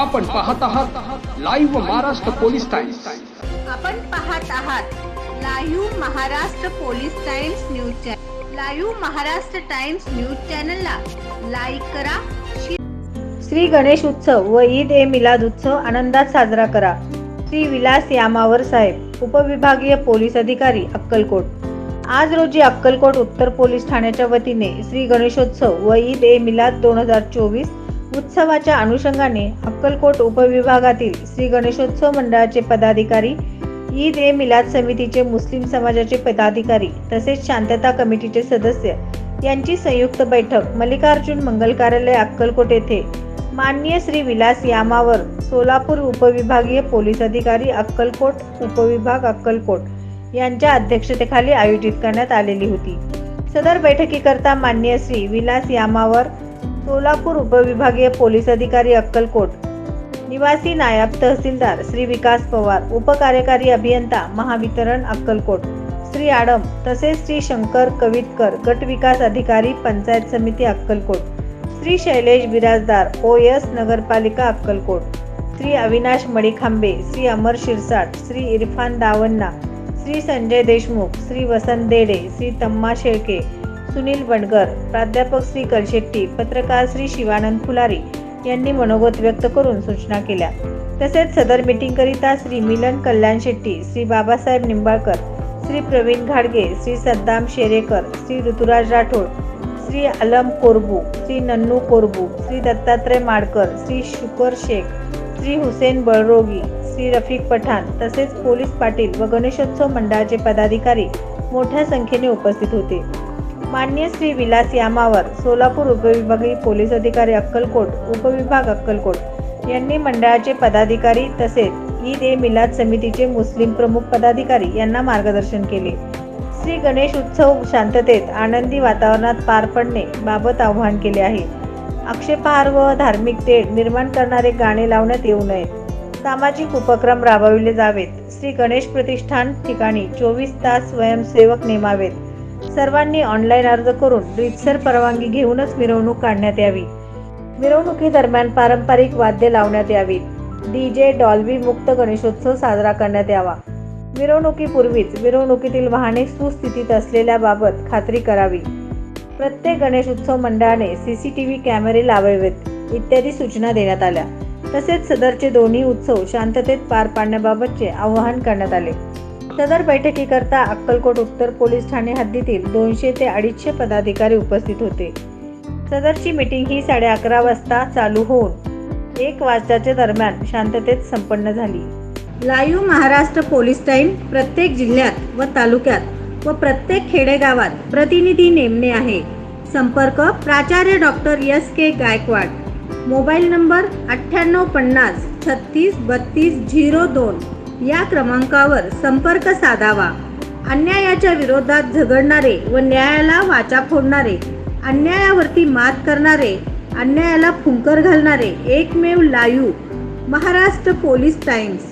आपण पाहत आहात लाईव्ह महाराष्ट्र पोलीस टाइम्स आपण पाहत आहात live Maharashtra police Times news channel live Maharashtra Times news चॅनलला लाईक करा. श्री गणेश उत्सव व ईद ए मिलाद उत्सव आनंदात साजरा करा. श्री विलास यामावर साहेब उपविभागीय पोलीस अधिकारी अक्कलकोट. आज रोजी अक्कलकोट उत्तर पोलीस ठाण्याच्या वतीने श्री गणेशोत्सव व ईद ए मिलाद दोन हजार चोवीस उत्सवाच्या अनुषंगाने अक्कलकोट उपविभागातील श्री गणेशोत्सव मंडळाचे पदाधिकारी ईद ए मिलाद समितीचे मुस्लिम समाजाचे पदाधिकारी तसेच शांतता कमिटीचे सदस्य यांची संयुक्त बैठक मल्लिकार्जुन मंगल कार्यालय अक्कलकोट येथे माननीय श्री विलास यामावर सोलापूर उपविभागीय पोलीस अधिकारी अक्कलकोट उपविभाग अक्कलकोट यांच्या अध्यक्षतेखाली आयोजित करण्यात आलेली होती. सदर बैठकीकरता माननीय श्री विलास यामावर सोलापूर उपविभागीय पोलीस अधिकारी अक्कलकोट. निवासी नायब तहसीलदार श्री विकास पवार उपकार्यकारी अभियंता महावितरण अक्कलकोट. श्री आडम तसेच श्री शंकर कवितकर गट विकास अधिकारी पंचायत समिती अक्कलकोट. श्री शैलेश बिराजदार ओ एस नगरपालिका अक्कलकोट. श्री अविनाश मडिखांबे श्री अमर शिरसाट श्री इरफान दावन्ना श्री संजय देशमुख श्री वसंत देडे श्री तम्मा शेळके सुनील बंडगर प्राध्यापक श्री कलशेट्टी पत्रकार श्री शिवानंद फुलारी यांनी मनोगत व्यक्त करून सूचना केल्या. तसेच सदर मीटिंगकरिता श्री मिलन कल्याण शेट्टी श्री बाबासाहेब निंबाळकर श्री प्रवीण घाडगे श्री सद्दाम शेरेकर श्री ऋतुराज राठोड श्री अलम कोरबू श्री नन्नू कोरबू श्री दत्तात्रय माडकर श्री शुकर शेख श्री हुसेन बळरोगी श्री रफिक पठाण तसेच पोलीस पाटील व गणेशोत्सव मंडळाचे पदाधिकारी मोठ्या संख्येने उपस्थित होते. मान्य श्री विलास यामावर सोलापूर उपविभागीय पोलीस अधिकारी अक्कलकोट उपविभाग अक्कलकोट यांनी मंडळाचे पदाधिकारी तसेच ईद ए मिलाद समितीचे मुस्लिम प्रमुख पदाधिकारी यांना मार्गदर्शन केले. श्री गणेश उत्सव शांततेत आनंदी वातावरणात पार पडणे बाबत आवाहन केले आहे. आक्षेपार्ह व धार्मिक तेढ निर्माण करणारे गाणे लावण्यात येऊ नयेत सामाजिक उपक्रम राबविले जावेत. श्री गणेश प्रतिष्ठान ठिकाणी चोवीस तास स्वयंसेवक नेमावेत. सर्वांनी ऑनलाईन अर्ज करून रीतसर परवानगी घेऊनच मिरवणूक काढण्यात यावी. मिरवणुकीदरम्यान पारंपरिक वाद्य लावण्यात यावीत डीजे डॉल्बी मुक्त गणेशोत्सव साजरा करण्यात यावा. मिरवणुकीपूर्वीच मिरवणुकीतील वाहने सुस्थितीत असलेल्याबाबत खात्री करावी. प्रत्येक गणेश उत्सव मंडळाने सीसीटीव्ही कॅमेरे लावावेत इत्यादी सूचना देण्यात आल्या. तसेच सदरचे दोन्ही उत्सव शांततेत पार पाडण्याबाबतचे आवाहन करण्यात आले. सदर बैठकीकरता अक्कलकोट उत्तर पोलीस ठाणे हद्दीतील दोनशे ते अडीचशे पदाधिकारी उपस्थित होते. सदरची मीटिंग ही साडे अकरा वाजता चालू होऊन एक वाजताच्या दरम्यान शांततेत संपन्न झाली. लाईव्ह महाराष्ट्र पोलीस टाईम प्रत्येक जिल्ह्यात व तालुक्यात व प्रत्येक खेडेगावात प्रतिनिधी नेमणे आहे. संपर्क प्राचार्य doctor S K Gaikwad. Mobile number अठ्ठ्याण्णव पन्नास छत्तीस बत्तीस झिरो दोन. या क्रमांकावर संपर्क साधावा. अन्यायाच्या विरोधात झगडणारे व न्यायाला वाचा फोडणारे अन्यायावरती मात करणारे अन्यायाला फुंकर घालणारे एकमेव लायू महाराष्ट्र पोलीस टाइम्स.